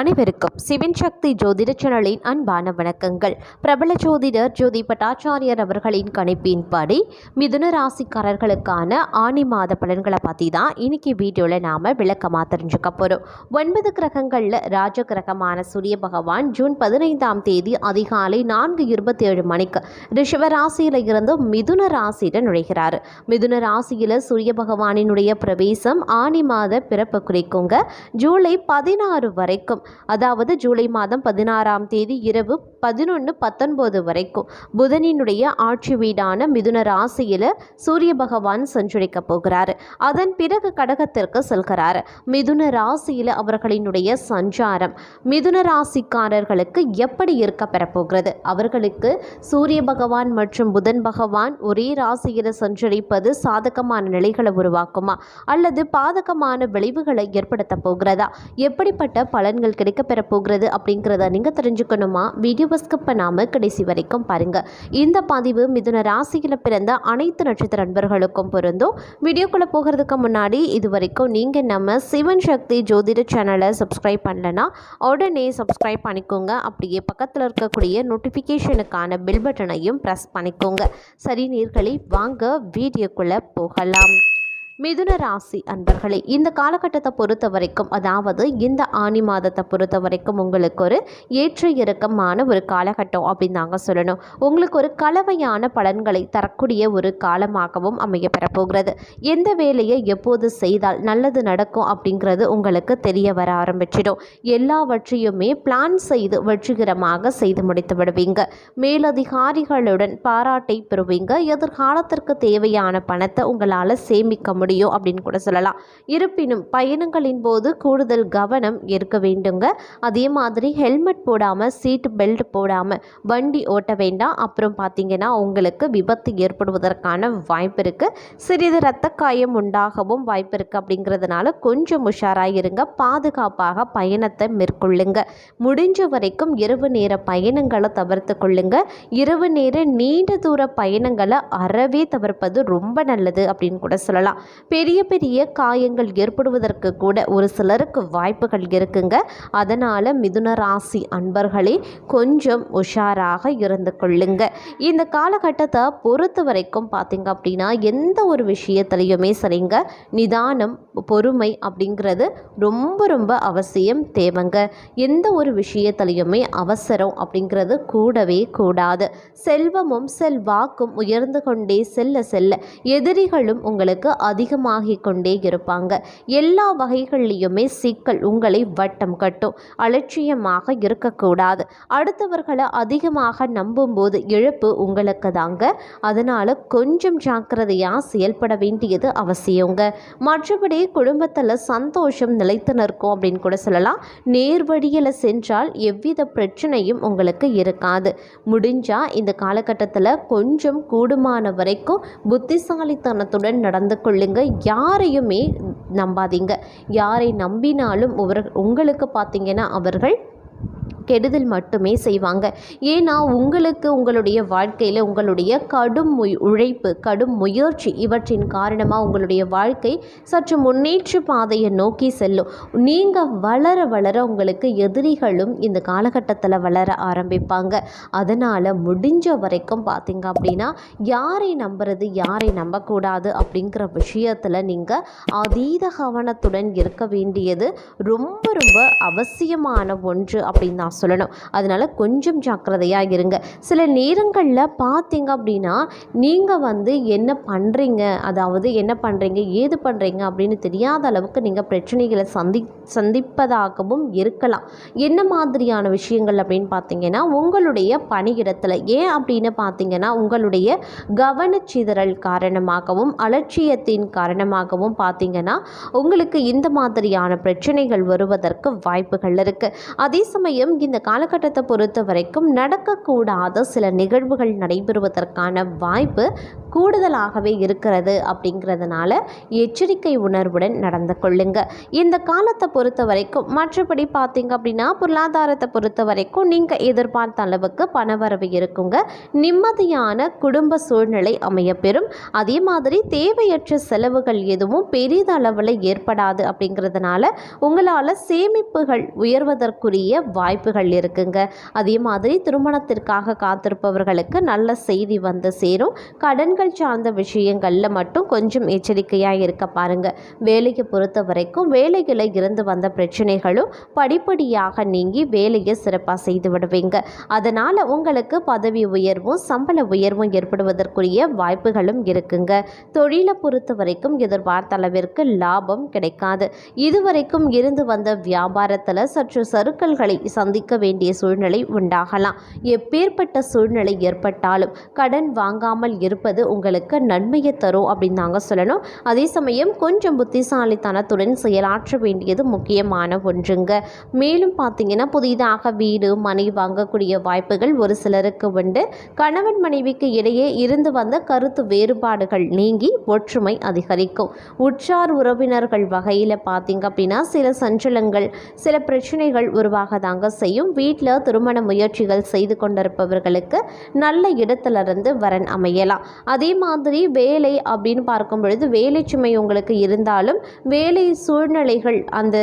அனைவருக்கும் சிவன் சக்தி ஜோதிட சேனலின் அன்பான வணக்கங்கள். பிரபல ஜோதிடர் ஜோதி பட்டாச்சாரியர் அவர்களின் கணிப்பின்படி மிதுன ராசிக்காரர்களுக்கான ஆணி மாத பலன்களை பற்றி தான் இன்னைக்கு வீடியோவில் நாம் விளக்கமாக தெரிஞ்சுக்க போகிறோம் ஒன்பது கிரகங்களில் ராஜ கிரகமான சூரிய பகவான் ஜூன் பதினைந்தாம் தேதி அதிகாலை நான்கு இருபத்தி ஏழு மணிக்கு ரிஷவராசியில் இருந்து மிதுன ராசியில் நுழைகிறார். மிதுன ராசியில் சூரிய பகவானினுடைய பிரவேசம் ஆணி மாத பிறப்பு குறிக்குங்க. ஜூலை பதினாறு வரைக்கும் அதாவது ஜூலை மாதம் பதினாறாம் தேதி இரவு பதினொன்று பத்தொன்பது வரைக்கும் புதனினுடைய ஆட்சி வீடான மிதுன ராசியில் சூரிய பகவான் சஞ்சரிக்க போகிறார். அதன் பிறகு கடகத்திற்கு செல்கிறார். மிதுன ராசியில் அவர்களினுடைய சஞ்சாரம் மிதுன ராசிக்காரர்களுக்கு எப்படி இருக்க பெறப்போகிறது? அவர்களுக்கு சூரிய பகவான் மற்றும் புதன் பகவான் ஒரே ராசியில் சஞ்சரிப்பது சாதகமான நிலைகளை உருவாக்குமா? அல்லது பாதகமான விளைவுகளை ஏற்படுத்த போகிறதா? எப்படிப்பட்ட பலன்கள் கிடைக்க பெற போகிறது அப்படிங்கிறத நீங்கள் தெரிஞ்சுக்கணுமா? வீடியோவை ஸ்கிப் பண்ணாமல் கடைசி வரைக்கும் பாருங்கள் இந்த பதிவு மிதுன ராசியில் பிறந்த அனைத்து நட்சத்திர நண்பர்களுக்கும் பொருந்தும். வீடியோக்குள்ளே போகிறதுக்கு முன்னாடி இது வரைக்கும் நீங்கள் நம்ம சிவன் சக்தி ஜோதிட சேனலை சப்ஸ்கிரைப் பண்ணலன்னா உடனே சப்ஸ்கிரைப் பண்ணிக்கோங்க. அப்படியே பக்கத்தில் இருக்கக்கூடிய நோட்டிஃபிகேஷனுக்கான பில் பட்டனையும் ப்ரெஸ் பண்ணிக்கோங்க. சரி நீர்களை வாங்க வீடியோக்குள்ளே போகலாம். மிதுன ராசி அன்பர்களே இந்த காலகட்டத்தை பொறுத்த வரைக்கும் அதாவது இந்த ஆணி மாதத்தை பொறுத்த வரைக்கும் உங்களுக்கு ஒரு ஏற்ற இறக்கமான ஒரு காலகட்டம் அப்படின்னு தாங்க சொல்லணும். உங்களுக்கு ஒரு கலவையான பலன்களை தரக்கூடிய ஒரு காலமாகவும் அமைய பெறப்போகிறது. எந்த வேலையை எப்போது செய்தால் நல்லது நடக்கும் அப்படிங்கிறது உங்களுக்கு தெரிய வர ஆரம்பிச்சிடும். எல்லாவற்றையுமே பிளான் செய்து வெற்றிகரமாக செய்து முடித்து விடுவீங்க. மேலதிகாரிகளுடன் பாராட்டை பெறுவீங்க. எதிர்காலத்திற்கு தேவையான பணத்தை உங்களால் சேமிக்க முடியும். முடியும் அப்படின்னு கூட சொல்லலாம். இருப்பினும் பயணங்களின் போது கூடுதல் கவனம் இருக்க வேண்டுங்க. அதே மாதிரி ஹெல்மெட் போடாமல் சீட் பெல்ட் போடாமல் வண்டி ஓட்ட வேண்டாம். அப்புறம் பார்த்தீங்கன்னா உங்களுக்கு விபத்து ஏற்படுவதற்கான வாய்ப்பு இருக்குது சிறிது இரத்த காயம் உண்டாகவும் வாய்ப்பு இருக்குது அப்படிங்கிறதுனால கொஞ்சம் உஷாராக இருங்க. பாதுகாப்பாக பயணத்தை மேற்கொள்ளுங்க. முடிஞ்ச வரைக்கும் இரவு நேர பயணங்களை தவிர்த்து கொள்ளுங்க. இரவு நேர நீண்ட தூர பயணங்களை அறவே தவிர்ப்பது ரொம்ப நல்லது அப்படின்னு கூட சொல்லலாம். பெரிய பெரிய காயங்கள் ஏற்படுவதற்கு கூட ஒரு சிலருக்கு வாய்ப்புகள் இருக்குங்க. அதனால் மிதுன ராசி அன்பர்களே கொஞ்சம் உஷாராக இருந்து கொள்ளுங்க. இந்த காலகட்டத்தை பொறுத்த வரைக்கும் பார்த்தீங்க அப்படின்னா எந்த ஒரு விஷயத்துலையுமே சரிங்க நிதானம் பொறுமை அப்படிங்கிறது ரொம்ப ரொம்ப அவசியம் தேவைங்க. எந்த ஒரு விஷயத்துலையுமே அவசரம் அப்படிங்கிறது கூடவே கூடாது. செல்வமும் செல்வாக்கும் உயர்ந்து கொண்டே செல்ல செல்ல எதிரிகளும் உங்களுக்கு அதிகமாகி கொண்டே இருப்பாங்க. எல்லா வகைகள்லையுமே சிக்கல் உங்களை வட்டம் கட்டும். அலட்சியமாக இருக்கக்கூடாது. அடுத்தவர்களை அதிகமாக நம்பும்போது இழப்பு உங்களுக்கு தாங்க. அதனால் கொஞ்சம் ஜாக்கிரதையாக செயல்பட வேண்டியது அவசியங்க. மற்றபடி குடும்பத்தில் சந்தோஷம் நிலைத்து நிற்கும் அப்படின்னு கூட சொல்லலாம். நேர்வழியில் சென்றால் எவ்வித பிரச்சனையும் உங்களுக்கு இருக்காது. முடிஞ்சால் இந்த காலகட்டத்தில் கொஞ்சம் கூடுமான வரைக்கும் புத்திசாலித்தனத்துடன் நடந்து பார்த்துங்க யாரையுமே நம்பாதீங்க. யாரை நம்பினாலும் உங்களுக்கு பார்த்தீங்கன்னா அவர்கள் கெடுதல் மட்டுமே செய்வாங்க. ஏன்னா உங்களுக்கு உங்களுடைய வாழ்க்கையில் உங்களுடைய கடும் உழைப்பு கடும் முயற்சி இவற்றின் காரணமாக உங்களுடைய வாழ்க்கை சற்று முன்னேற்ற பாதையை நோக்கி செல்லும். நீங்கள் வளர வளர உங்களுக்கு எதிரிகளும் இந்த காலகட்டத்தில் வளர ஆரம்பிப்பாங்க. அதனால் முடிஞ்ச வரைக்கும் பார்த்தீங்க அப்படின்னா யாரை நம்புறது யாரை நம்பக்கூடாது அப்படிங்கிற விஷயத்தில் நீங்கள் அதீத கவனத்துடன் இருக்க வேண்டியது ரொம்ப ரொம்ப அவசியமான ஒன்று அப்படின்னு நான் சொல்லணும். அதனால் கொஞ்சம் ஜாக்கிரதையாக இருங்க. சில நேரங்களில் பார்த்தீங்க அப்படின்னா நீங்கள் வந்து என்ன பண்ணுறீங்க அதாவது என்ன பண்ணுறீங்க ஏது பண்ணுறீங்க அப்படின்னு தெரியாத அளவுக்கு நீங்கள் பிரச்சனைகளை சந்தி சந்திப்பதாகவும் இருக்கலாம். என்ன மாதிரியான விஷயங்கள் அப்படின்னு பார்த்தீங்கன்னா உங்களுடைய பணியிடத்தில். ஏன் அப்படின்னு பார்த்தீங்கன்னா உங்களுடைய கவனச்சிதறல் காரணமாகவும் அலட்சியத்தின் காரணமாகவும் பார்த்தீங்கன்னா உங்களுக்கு இந்த மாதிரியான பிரச்சனைகள் வருவதற்கு வாய்ப்புகள் இருக்குது அதே சமயம் இந்த காலகட்டத்தை பொறுத்த வரைக்கும் நடக்கக்கூடாத சில நிகழ்வுகள் நடைபெறுவதற்கான வாய்ப்பு கூடுதலாகவே இருக்கிறது அப்படிங்கிறதுனால எச்சரிக்கை உணர்வுடன் நடந்து கொள்ளுங்க. இந்த காலத்தை பொறுத்த வரைக்கும் மற்றபடி பார்த்தீங்க அப்படின்னா பொருளாதாரத்தை பொறுத்த வரைக்கும் நீங்கள் எதிர்பார்த்த அளவுக்கு பணவரவு இருக்குங்க. நிம்மதியான குடும்ப சூழ்நிலை அமையப்பெறும். அதே மாதிரி தேவையற்ற செலவுகள் எதுவும் பெரிதளவில் ஏற்படாது அப்படிங்கிறதுனால உங்களால் சேமிப்புகள் உயர்வதற்குரிய வாய்ப்பு வாய்ப்புகள் இருக்குங்க. அதே மாதிரி திருமணத்திற்காக காத்திருப்பவர்களுக்கு நல்ல செய்தி வந்து சேரும். கடன்கள் சார்ந்த விஷயங்களில் மட்டும் கொஞ்சம் எச்சரிக்கையாக இருக்க பாருங்க. வேலையை பொறுத்த வரைக்கும் வேலையில் இருந்து வந்த பிரச்சனைகளும் படிப்படியாக நீங்கி வேலையை சிறப்பாக செய்து விடுவீங்க. அதனால் உங்களுக்கு பதவி உயர்வும் சம்பள உயர்வும் ஏற்படுவதற்குரிய வாய்ப்புகளும் இருக்குங்க. தொழிலை பொறுத்த வரைக்கும் எதிர்பார்த்த அளவிற்கு லாபம் கிடைக்காது. இதுவரைக்கும் இருந்து வந்த வியாபாரத்தில் சற்று சறுக்கல்களை சந்திக்க வேண்டிய சூழ்நிலை உண்டாகலாம். எப்பேற்பட்ட சூழ்நிலை ஏற்பட்டாலும் கடன் வாங்காமல் இருப்பது உங்களுக்கு நன்மையை தரும் அப்படின்னு நாங்கள் சொல்லணும். அதே சமயம் கொஞ்சம் புத்திசாலித்தனத்துடன் செயலாற்ற வேண்டியது முக்கியமான ஒன்றுங்க. மேலும் பார்த்தீங்கன்னா புதிதாக வீடு மனை வாங்கக்கூடிய வாய்ப்புகள் ஒரு சிலருக்கு உண்டு. கணவன் மனைவிக்கு இடையே இருந்து வந்த கருத்து வேறுபாடுகள் நீங்கி ஒற்றுமை அதிகரிக்கும். உற்றார் உறவினர்கள் வகையில் பார்த்தீங்க அப்படின்னா சில சஞ்சலங்கள் சில பிரச்சனைகள் உருவாக தாங்க செய்யும். வீட்டில் திருமண முயற்சிகள் செய்து கொண்டிருப்பவர்களுக்கு நல்ல இடத்துலேருந்து வரன் அமையலாம். அதே மாதிரி வேலை அப்படின்னு பார்க்கும் பொழுது வேலை சுமை உங்களுக்கு இருந்தாலும் வேலை சூழ்நிலைகள் அந்த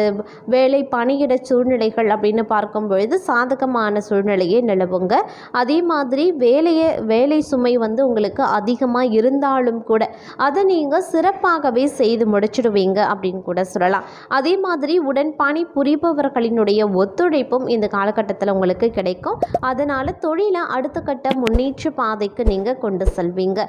வேலை பணியிட சூழ்நிலைகள் அப்படின்னு பார்க்கும் பொழுது சாதகமான சூழ்நிலையே நிலவுங்க. அதே மாதிரி வேலையை வேலை சுமை வந்து உங்களுக்கு அதிகமாக இருந்தாலும் கூட அதை நீங்கள் சிறப்பாகவே செய்து முடிச்சிடுவீங்க அப்படின்னு கூட சொல்லலாம். அதே மாதிரி உடன் பணி புரிபவர்களினுடைய ஒத்துழைப்பும் இந்த காலகட்டத்தில் உங்களுக்கு கிடைக்கும். அதனால் தொழிலை அடுத்த கட்ட முன்னேற்ற பாதைக்கு நீங்கள் கொண்டு செல்வீங்க.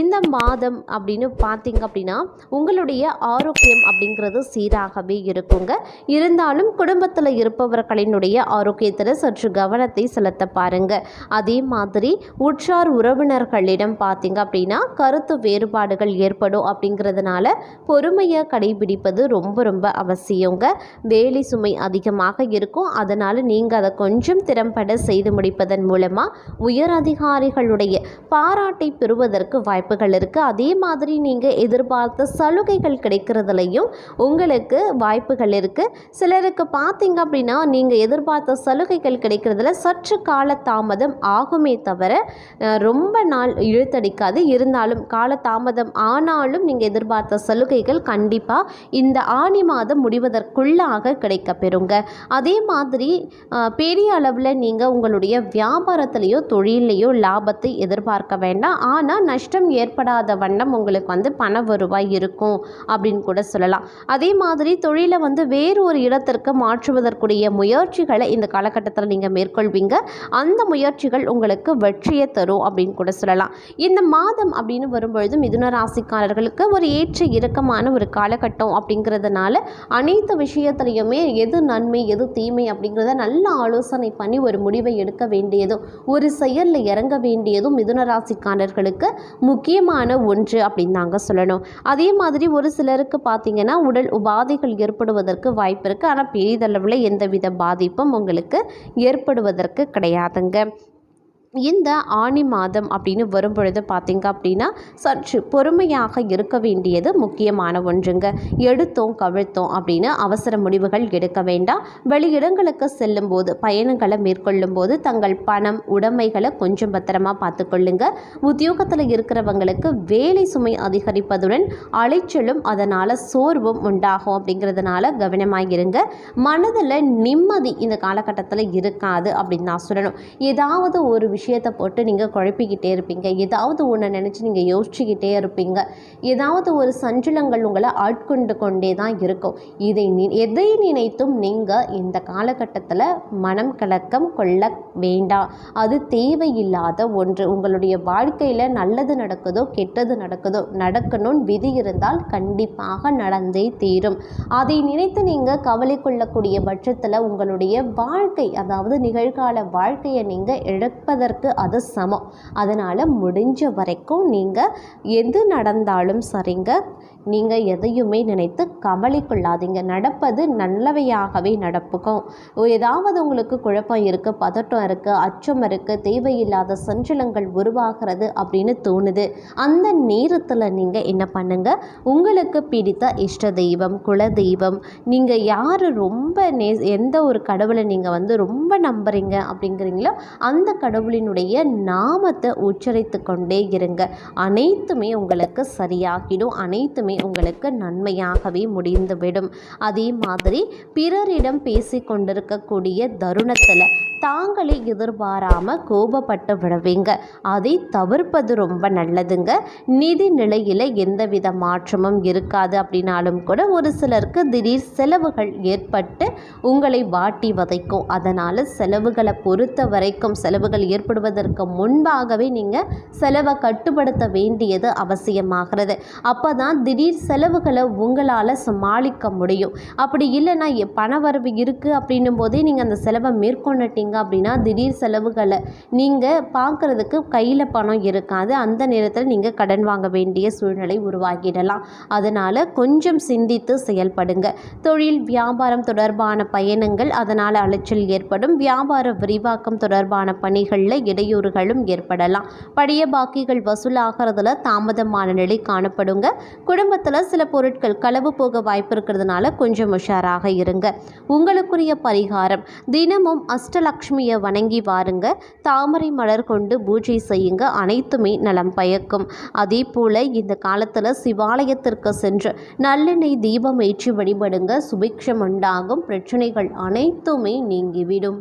இந்த மாதம் அப்படின்னு பார்த்தீங்க அப்படின்னா உங்களுடைய ஆரோக்கியம் அப்படிங்கிறது சீராகவே இருக்குங்க. இருந்தாலும் குடும்பத்தில் இருப்பவர்களினுடைய ஆரோக்கியத்தில் சற்று கவனத்தை செலுத்த பாருங்க. அதே மாதிரி உற்றார் உறவினர்களிடம் பார்த்தீங்க அப்படின்னா கருத்து வேறுபாடுகள் ஏற்படும் அப்படிங்கிறதுனால பொறுமையை கடைபிடிப்பது ரொம்ப ரொம்ப அவசியங்க. வேலை சுமை அதிகமாக இருக்கும். அதனால் நீங்கள் அதை கொஞ்சம் திறம்பட செய்து முடிப்பதன் மூலமாக உயர் அதிகாரிகளுடைய பாராட்டை பெறுவதற்கு வாய்ப்புகள் இருக்குது அதே மாதிரி நீங்கள் எதிர்பார்த்த சலுகைகள் கிடைக்கிறதுலையும் உங்களுக்கு வாய்ப்புகள் இருக்குது சிலருக்கு பார்த்தீங்க அப்படின்னா நீங்கள் எதிர்பார்த்த சலுகைகள் கிடைக்கிறதுல சற்று கால தாமதம் ஆகுமே தவிர ரொம்ப நாள் இழுத்தடிக்காது. இருந்தாலும் கால தாமதம் ஆனாலும் நீங்கள் எதிர்பார்த்த சலுகைகள் கண்டிப்பாக இந்த ஆணி மாதம் முடிவதற்குள்ளாக கிடைக்க பெறுங்க அதே மாதிரி பெரிய அளவில் நீங்கள் உங்களுடைய வியாபாரத்திலையோ தொழிலையோ லாபத்தை எதிர்பார்க்க வேண்டாம். ஆனால் நஷ்டம் ஏற்படாத வண்ணம் உங்களுக்கு வந்து பண வருவாய் இருக்கும் அப்படின்னு கூட சொல்லலாம். அதே மாதிரி தொழிலை வந்து வேறு ஒரு இடத்திற்கு மாற்றுவதற்குரிய முயற்சிகளை இந்த காலகட்டத்தில் நீங்கள் மேற்கொள்வீங்க. அந்த முயற்சிகள் உங்களுக்கு வெற்றியை தரும் அப்படின்னு கூட சொல்லலாம். இந்த மாதம் அப்படின்னு வரும்பொழுது மிதுன ராசிக்காரர்களுக்கு ஒரு ஏற்ற இறக்கமான ஒரு காலகட்டம் அப்படிங்கிறதுனால அனைத்து விஷயத்துலையுமே எது நன்மை எது தீமை அப்படிங்கிறத நல்லா ஆலோசனை பண்ணி ஒரு முடிவை எடுக்க வேண்டியதும் ஒரு செயலில் இறங்க வேண்டியதும் மிதுனராசிக்காரர்களுக்கு முக்கியமான ஒன்று அப்படின்னு நாங்கள் சொல்லணும். அதே மாதிரி ஒரு சிலருக்கு பார்த்தீங்கன்னா உடல் உபாதைகள் ஏற்படுவதற்கு வாய்ப்பு இருக்குது ஆனால் பெரிதளவில் எந்தவித பாதிப்பும் உங்களுக்கு ஏற்படுவதற்கு கிடையாதுங்க. இந்த ஆணி மாதம் அப்படின்னு வரும் பொழுது பார்த்தீங்க அப்படின்னா சற்று பொறுமையாக இருக்க வேண்டியது முக்கியமான ஒன்றுங்க. எடுத்தோம் கவிழ்த்தோம் அப்படின்னு அவசர முடிவுகள் எடுக்க வேண்டாம். வெளியிடங்களுக்கு செல்லும் போது பயணங்களை மேற்கொள்ளும் போது தங்கள் பணம் உடைமைகளை கொஞ்சம் பத்திரமா பார்த்துக்கொள்ளுங்க. உத்தியோகத்தில் இருக்கிறவங்களுக்கு வேலை சுமை அதிகரிப்பதுடன் அலைச்சலும் அதனால் சோர்வும் உண்டாகும் அப்படிங்கிறதுனால கவனமாக இருங்க மனதில் நிம்மதி இந்த காலகட்டத்தில் இருக்காது அப்படின்னு நான் சொல்லணும். ஏதாவது ஒரு விஷயம் விஷயத்தை போட்டு நீங்கள் குழப்பிக்கிட்டே இருப்பீங்க. ஏதாவது ஒன்று நினச்சி நீங்கள் யோசிச்சுக்கிட்டே இருப்பீங்க. ஏதாவது ஒரு சஞ்சலங்கள் உங்களை ஆட்கொண்டு கொண்டே தான் இருக்கும். இதை நி- எதை நினைத்தும் நீங்கள் இந்த காலகட்டத்தில் மனம் கலக்கம் கொள்ள வேண்டாம். அது தேவையில்லாத ஒன்று. உங்களுடைய வாழ்க்கையில் நல்லது நடக்குதோ கெட்டது நடக்குதோ நடக்கணும்னு விதி இருந்தால் கண்டிப்பாக நடந்தே தீரும். அதை நினைத்து நீங்கள் கவலை கொள்ளக்கூடிய பட்சத்தில் உங்களுடைய வாழ்க்கை அதாவது நிகழ்கால வாழ்க்கையை நீங்கள் இழப்பதற்கு அது சமம். அதனால் முடிஞ்ச வரைக்கும் நீங்கள் எது நடந்தாலும் சரிங்க. நீங்கள் எதையுமே நினைத்து கவலைக்கொள்ளாதீங்க நடப்பது நல்லவையாகவே நடப்புக்கும் ஏதாவது உங்களுக்கு குழப்பம் இருக்குது பதட்டம் இருக்குது அச்சம் இருக்குது தேவையில்லாத சஞ்சலங்கள் உருவாகிறது அப்படின்னு தோணுது. அந்த நேரத்தில் நீங்கள் என்ன பண்ணுங்கள் உங்களுக்கு பிடித்த இஷ்ட தெய்வம் குல தெய்வம் நீங்கள் யார் ரொம்ப நே எந்த ஒரு கடவுளை நீங்கள் வந்து ரொம்ப நம்புறீங்க அப்படிங்கிறீங்களோ அந்த கடவுளினுடைய நாமத்தை உச்சரித்து கொண்டே இருங்க. அனைத்துமே உங்களுக்கு சரியாகிடும். அனைத்துமே உங்களுக்கு நன்மையாகவே முடிந்துவிடும். அதே மாதிரி பிறரிடம் பேசி கொண்டிருக்கக்கூடிய தருணத்தில் தாங்களே எதிர்பாராமல் கோபப்பட்டு விடுவீங்க. அதை தவிர்ப்பது ரொம்ப நல்லதுங்க. நிதி நிலையில் எந்தவித மாற்றமும் இருக்காது அப்படின்னாலும் கூட ஒரு சிலருக்கு திடீர் செலவுகள் ஏற்பட்டு உங்களை வாட்டி வதைக்கும். அதனால் செலவுகளை பொறுத்த வரைக்கும் செலவுகள் ஏற்படுவதற்கு முன்பாகவே நீங்கள் செலவை கட்டுப்படுத்த வேண்டியது அவசியமாகிறது. அப்போ தான் திடீர் செலவுகளை உங்களால் சமாளிக்க முடியும். அப்படி இல்லைன்னா எ- பணவரவு இருக்குது அப்படின்னும் போதே நீங்கள் அந்த செலவை மேற்கொண்டுட்டீங்க அப்படின்னா திடீர் செலவுகளை நீங்கள் பார்க்குறதுக்கு கையில் பணம் இருக்காது. அந்த நேரத்தில் நீங்கள் கடன் வாங்க வேண்டிய சூழ்நிலை உருவாகிடலாம். அதனால் கொஞ்சம் சிந்தித்து செயல்படுங்க. தொழில் வியாபாரம் தொடர்பான பயணங்கள் அதனால் அலைச்சல் ஏற்படும். வியாபார விரிவாக்கம் தொடர்பான பணிகளில் இடையூறுகளும் ஏற்படலாம். பழைய பாக்கிகள் வசூலாகிறதுல தாமதமான நிலை காணப்படுங்க. குடும்பத்தில் சில பொருட்கள் களவு போக வாய்ப்பு இருக்கிறதுனால கொஞ்சம் உஷாராக இருங்க. உங்களுக்குரிய பரிகாரம் தினமும் அஷ்டலக்ஷ்மியை வணங்கி வாருங்க. தாமரை மலர் கொண்டு பூஜை செய்யுங்க. அனைத்துமே நலம் பயக்கும். அதே போல் இந்த காலத்தில் சிவாலயத்திற்கு சென்று நல்லெண்ணெய் தீபம் ஏற்றி வழிபடுங்க. சுபிக்ஷம் உண்டாகும். பிரச்சனைகள் அனைத்துமே நீங்கிவிடும்.